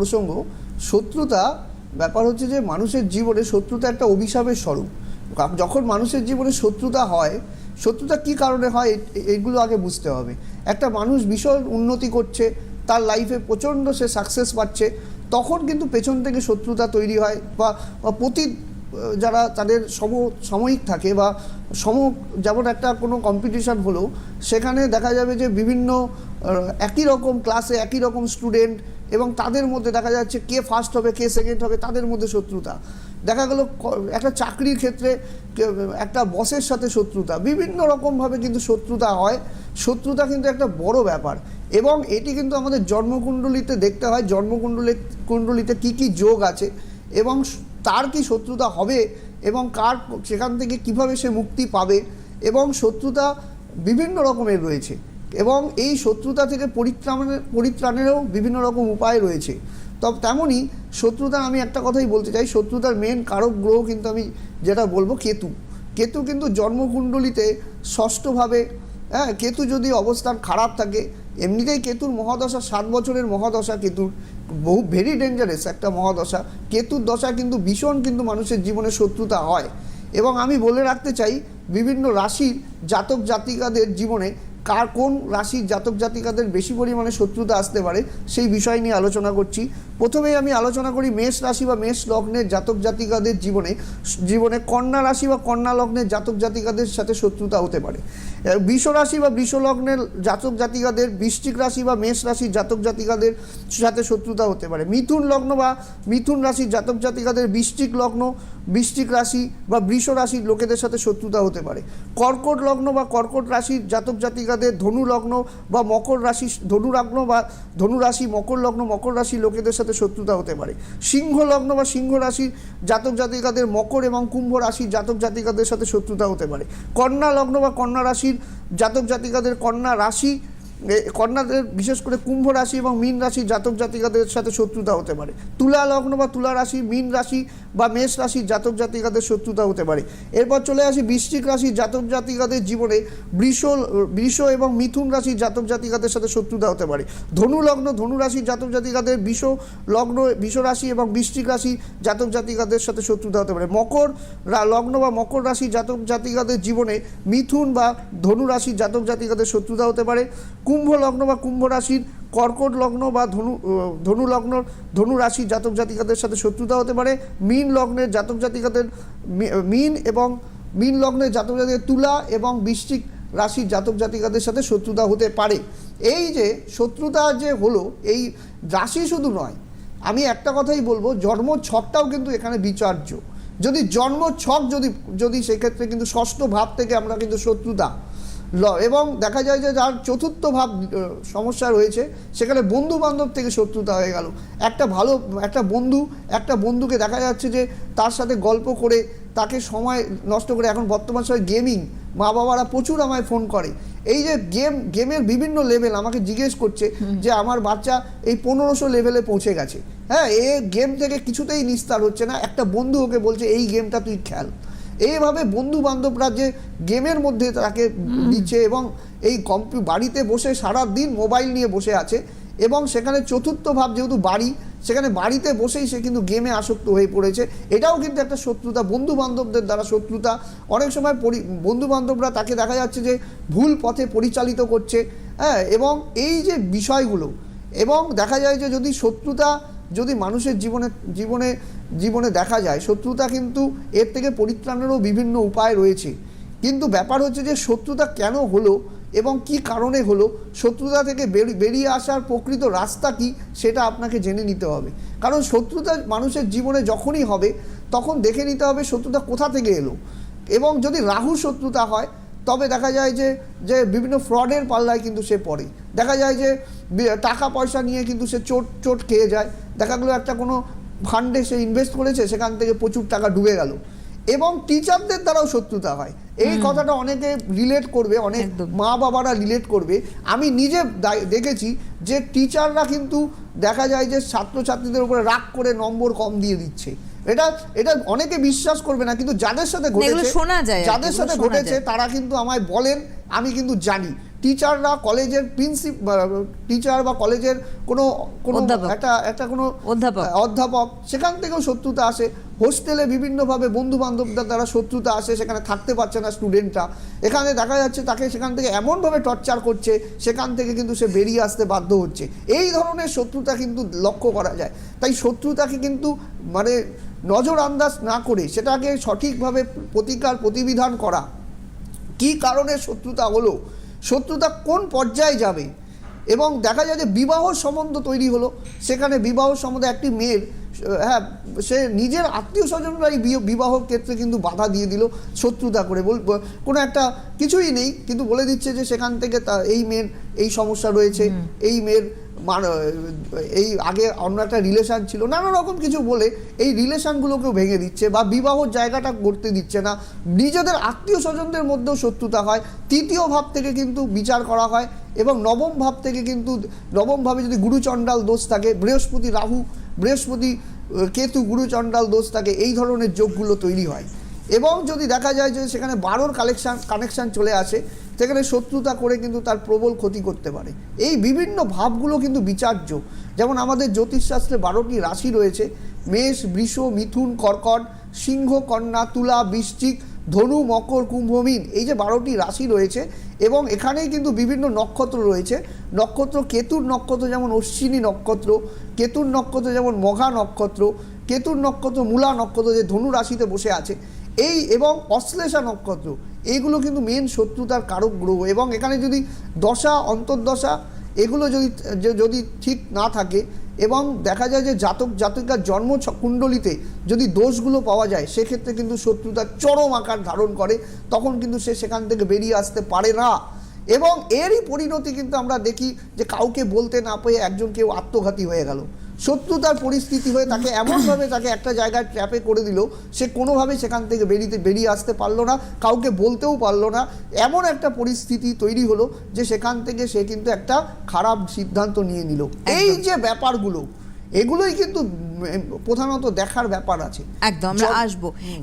প্রসঙ্গ, শত্রুতা, ব্যাপার হচ্ছে যে মানুষের জীবনে শত্রুতা একটা অভিশাপের স্বরূপ। যখন মানুষের জীবনে শত্রুতা হয়, শত্রুতা কি কারণে হয় এগুলো আগে বুঝতে হবে। একটা মানুষ ভীষণ উন্নতি করছে, তার লাইফে প্রচণ্ড সে সাকসেস পাচ্ছে, তখন কিন্তু পেছন থেকে শত্রুতা তৈরি হয় বা প্রতি যারা তাদের সম সাময়িক থাকে বা সম যেমন একটা কোনো কম্পিটিশন হলো, সেখানে দেখা যাবে যে বিভিন্ন একই রকম ক্লাসে একই রকম স্টুডেন্ট এবং তাদের মধ্যে দেখা যাচ্ছে কে ফার্স্ট হবে, কে সেকেন্ড হবে, তাদের মধ্যে শত্রুতা। দেখা গেল একটা চাকরির ক্ষেত্রে একটা বসের সাথে শত্রুতা। বিভিন্ন রকমভাবে কিন্তু শত্রুতা হয়। শত্রুতা কিন্তু একটা বড় ব্যাপার। এবং এটি কিন্তু আমাদের জন্মকুণ্ডলিতে দেখতে হয়। জন্মকুণ্ডলী কুণ্ডলিতে কী কী যোগ আছে এবং তার কি শত্রুতা হবে এবং কার, সেখান থেকে কীভাবে সে মুক্তি পাবে এবং শত্রুতা বিভিন্ন রকমের রয়েছে এবং এই শত্রুতা থেকে পরিত্রাণের, পরিত্রাণেরও বিভিন্ন রকম উপায় রয়েছে। তবে তেমনই শত্রুতার আমি একটা কথাই বলতে চাই, শত্রুতার মেন কারক গ্রহ কিন্তু আমি যেটা বলব কেতু। কেতু কিন্তু জন্মকুণ্ডলিতে ষষ্ঠভাবে হ্যাঁ কেতু যদি অবস্থান খারাপ থাকে, এমনিতেই কেতুর মহাদশা, সাত বছরের মহাদশা কেতুর। বহু ভেরি ডেঞ্জারাস একটা মহাদশা। কেতুর দশা কিন্তু ভীষণ কিন্তু মানুষের জীবনে শত্রুতা হয়। এবং আমি বলে রাখতে চাই, বিভিন্ন রাশির জাতক জাতিকাদের জীবনে কার কোন রাশির জাতক জাতিকাদের বেশি পরিমাণে শত্রুতা আসতে পারে, সেই বিষয় নিয়ে আলোচনা করছি। প্রথমেই আমি আলোচনা করি মেষ রাশি বা মেষ লগ্নের জাতক জাতিকাদের জীবনে জীবনে কন্যা রাশি বা কন্যা লগ্নের জাতক জাতিকাদের সাথে শত্রুতা হতে পারে। বৃষ রাশি বা বৃষ লগ্নের জাতক জাতিকাদের, বৃশ্চিক রাশি বা মেষ রাশির জাতক জাতিকাদের সাথে শত্রুতা হতে পারে। মিথুন লগ্ন বা মিথুন রাশির জাতক জাতিকাদের বৃশ্চিক লগ্ন, বৃশ্চিক রাশি বা বৃষ রাশির লোকেদের সাথে শত্রুতা হতে পারে। কর্কট লগ্ন বা কর্কট রাশির জাতক জাতিকাদের ধনু লগ্ন বা মকর রাশি ধনু লগ্ন বা ধনু রাশি মকর লগ্ন, মকর রাশির লোকেদের সাথে শত্রুতা হতে পারে। সিংহ লগ্ন বা সিংহ রাশির জাতক জাতিকাদের মকর এবং কুম্ভ রাশির জাতক জাতিকাদের সাথে শত্রুতা হতে পারে। কন্যা লগ্ন বা কন্যা রাশির জাতক জাতিকাদের কন্যা রাশি কন্যাদের বিশেষ করে কুম্ভ রাশি এবং মীন রাশি জাতক জাতিকাদের সাথে শত্রুতা হতে পারে। তুলা লগ্ন বা তুলা রাশি, মীন রাশি বা মেষ রাশির জাতক জাতিকাদের শত্রুতা হতে পারে। এরপর চলে আসি বৃশ্চিক রাশির জাতক জাতিকাদের জীবনে বৃষ বৃষ এবং মিথুন রাশির জাতক জাতিকাদের সাথে শত্রুতা হতে পারে। ধনু লগ্ন, ধনু রাশির জাতক জাতিকাদের বিষ লগ্ন, বিষ রাশি এবং বৃশ্চিক রাশি জাতক জাতিকাদের সাথে শত্রুতা হতে পারে। মকর লগ্ন বা মকর রাশির জাতক জাতিকাদের জীবনে মিথুন বা ধনু রাশির জাতক জাতিকাদের শত্রুতা হতে পারে। কুম্ভ লগ্ন বা কুম্ভ রাশির কর্কট লগ্ন বা ধনু ধনু লগ্ন, ধনু রাশির জাতক জাতিকাদের সাথে শত্রুতা হতে পারে। মীন লগ্নের জাতক জাতিকাদের মীন এবং মীন লগ্নের জাতক জাতিকাদের তুলা এবং বৃশ্চিক রাশির জাতক জাতিকাদের সাথে শত্রুতা হতে পারে। এই যে শত্রুতা যে হলো, এই রাশি শুধু নয়, আমি একটা কথাই বলব জন্ম ছকটাও কিন্তু এখানে বিচার্য। যদি জন্ম ছক যদি যদি সেক্ষেত্রে কিন্তু ষষ্ঠ ভাব থেকে আমরা কিন্তু শত্রুতা এবং দেখা যায় যে যার চতুর্থ ভাব সমস্যা রয়েছে সেখানে বন্ধু বান্ধব থেকে শত্রুতা হয়ে গেল। একটা ভালো একটা বন্ধু একটা বন্ধুকে দেখা যাচ্ছে যে তার সাথে গল্প করে তাকে সময় নষ্ট করে এখন বর্তমান সময় গেমিং মা বাবারা প্রচুর আমায় ফোন করে। এই যে গেম গেমের বিভিন্ন লেভেল আমাকে জিজ্ঞেস করছে যে আমার বাচ্চা এই পনেরোশো লেভেলে পৌঁছে গেছে। হ্যাঁ এ গেম থেকে কিছুতেই নিস্তার হচ্ছে না। একটা বন্ধু ওকে বলছে এই গেমটা তুই খেল। এইভাবে বন্ধু বান্ধবরা যে গেমের মধ্যে তাকে দিচ্ছে এবং এই কম্পিউ বাড়িতে বসে সারা দিন মোবাইল নিয়ে বসে আছে এবং সেখানে চতুর্থ ভাব যেহেতু বাড়ি সেখানে বাড়িতে বসেই সে কিন্তু গেমে আসক্ত হয়ে পড়েছে। এটাও কিন্তু একটা শত্রুতা বন্ধু বান্ধবদের দ্বারা শত্রুতা। অনেক সময় বন্ধু বান্ধবরা তাকে দেখা যাচ্ছে যে ভুল পথে পরিচালিত করছে হ্যাঁ এবং এই যে বিষয়গুলো এবং দেখা যায় যে যদি শত্রুতা যদি মানুষের জীবনে জীবনে জীবনে দেখা যায়, শত্রুতা কিন্তু এর থেকে পরিত্রাণেরও বিভিন্ন উপায় রয়েছে। কিন্তু ব্যাপার হচ্ছে যে শত্রুতা কেন হলো এবং কি কারণে হলো, শত্রুতা থেকে বেরিয়ে আসার প্রকৃত রাস্তা কি সেটা আপনাকে জেনে নিতে হবে। কারণ শত্রুতা মানুষের জীবনে যখনই হবে, তখন দেখে নিতে হবে শত্রুতা কোথা থেকে এলো। এবং যদি রাহু শত্রুতা হয়, তবে দেখা যায় যে যে বিভিন্ন ফ্রডের পাল্লায় কিন্তু সে পড়ে। দেখা যায় যে টাকা পয়সা নিয়ে কিন্তু সে চোট চোট খেয়ে যায়। দেখা গেলো একটা কোনো ফান্ডে সে ইনভেস্ট করেছে সেখান থেকে প্রচুর টাকা ডুবে গেল। এবং টিচারদের দ্বারাও শত্রুতা হয়। এই কথাটা অনেকে রিলেট করবে অনেক মা বাবারা রিলেট করবে। আমি নিজে দেখেছি যে টিচাররা কিন্তু দেখা যায় যে ছাত্রছাত্রীদের উপরে রাগ করে নম্বর কম দিয়ে দিচ্ছে। এটা এটা অনেকে বিশ্বাস করবে না কিন্তু যাদের সাথে ঘটেছে শোনা যায় যাদের সাথে ঘটেছে তারা কিন্তু আমায় বলেন আমি কিন্তু জানি। টিচাররা কলেজের প্রিন্সিপ টিচার বা কলেজের কোনো কোনো। একটা একটা কোনো অধ্যাপক। অধ্যাপক সেখান থেকেও শত্রুতা আসে। হোস্টেলে বিভিন্নভাবে বন্ধু বান্ধবদের দ্বারা শত্রুতা আসে সেখানে থাকতে পারছে না স্টুডেন্টরা। এখানে দেখা যাচ্ছে তাকে সেখান থেকে এমনভাবে টর্চার করছে সেখান থেকে কিন্তু সে বেরিয়ে আসতে বাধ্য হচ্ছে। এই ধরনের শত্রুতা কিন্তু লক্ষ্য করা যায়। তাই শত্রুতাকে কিন্তু মানে নজর আন্দাজ না করে সেটাকে সঠিকভাবে প্রতিকার প্রতিবিধান করা। কি কারণে শত্রুতা হলো? শত্রুতা কোন পর্যায়ে যাবে? এবং দেখা যায় যে বিবাহ সম্বন্ধ তৈরি হলো। সেখানে বিবাহ সম্বন্ধে একটি মেয়ের হ্যাঁ সে নিজের আত্মীয় স্বজনরাই বিবাহ ক্ষেত্রে কিন্তু বাধা দিয়ে দিল শত্রুতা করে। বল কোনো একটা কিছুই নেই কিন্তু বলে দিচ্ছে যে সেখান থেকে তা এই মেয়ের এই সমস্যা রয়েছে এই মেয়ের এই আগে অন্য একটা রিলেশন ছিল, নানা রকম কিছু বলে এই রিলেশনগুলোকেও ভেঙে দিচ্ছে বা বিবাহর জায়গাটা করতে দিচ্ছে না। নিজেদের আত্মীয় স্বজনদের মধ্যেও শত্রুতা হয়। তৃতীয় ভাব থেকে কিন্তু বিচার করা হয় এবং নবম ভাব থেকে কিন্তু, নবম ভাবে যদি গুরুচণ্ডাল দোষ থাকে, বৃহস্পতি রাহু, বৃহস্পতি কেতু, গুরুচণ্ডাল দোষ থাকে, এই ধরনের যোগগুলো তৈরি হয়। এবং যদি দেখা যায় যে সেখানে বারোর কালেকশন কানেকশন চলে আসে, সেখানে শত্রুতা করে কিন্তু তার প্রবল ক্ষতি করতে পারে। এই বিভিন্ন ভাবগুলো কিন্তু বিচার্য। যেমন আমাদের জ্যোতিষশাস্ত্রে বারোটি রাশি রয়েছে। মেষ, বৃষ, মিথুন, কর্কট, সিংহ, কন্যা, তুলা, বৃশ্চিক, ধনু, মকর, কুম্ভ, মীন। এই যে বারোটি রাশি রয়েছে এবং এখানেই কিন্তু বিভিন্ন নক্ষত্র রয়েছে। নক্ষত্র কেতুর নক্ষত্র যেমন অশ্বিনী নক্ষত্র, কেতুর নক্ষত্র যেমন মঘা নক্ষত্র, কেতুর নক্ষত্র মূলা নক্ষত্র যে ধনু রাশিতে বসে আছে এই এবং অশ্লেষা নক্ষত্র এইগুলো কিন্তু মেন শত্রুতার কারক গ্রহ এবং এখানে যদি দশা, অন্তর্দশা, এগুলো যদি যদি ঠিক না থাকে এবং দেখা যায় যে জাতক, জাতিকার জন্ম কুণ্ডলিতে যদি দোষগুলো পাওয়া যায়, সেক্ষেত্রে কিন্তু শত্রুতার চরম আকার ধারণ করে, তখন কিন্তু সে সেখান থেকে বেরিয়ে আসতে পারে না। এবং এরই পরিণতি কিন্তু আমরা দেখি যে কাউকে বলতে না পেয়ে একজন কেউ আত্মঘাতী হয়ে গেল। শত্রুতার পরিস্থিতি হয়ে তাকে এমনভাবে তাকে একটা জায়গায় ট্র্যাপে করে দিল সে কোনোভাবে সেখান থেকে বেরিয়ে বেরিয়ে আসতে পারল না কাউকে বলতেও পারল না। এমন একটা পরিস্থিতি তৈরি হলো যে সেখান থেকে সে কিন্তু একটা খারাপ সিদ্ধান্ত নিয়ে নিল। এই যে ব্যাপারগুলো এগুলোই কিন্তু প্রধানত দেখার ব্যাপার আছে। একদম আমরা আসব।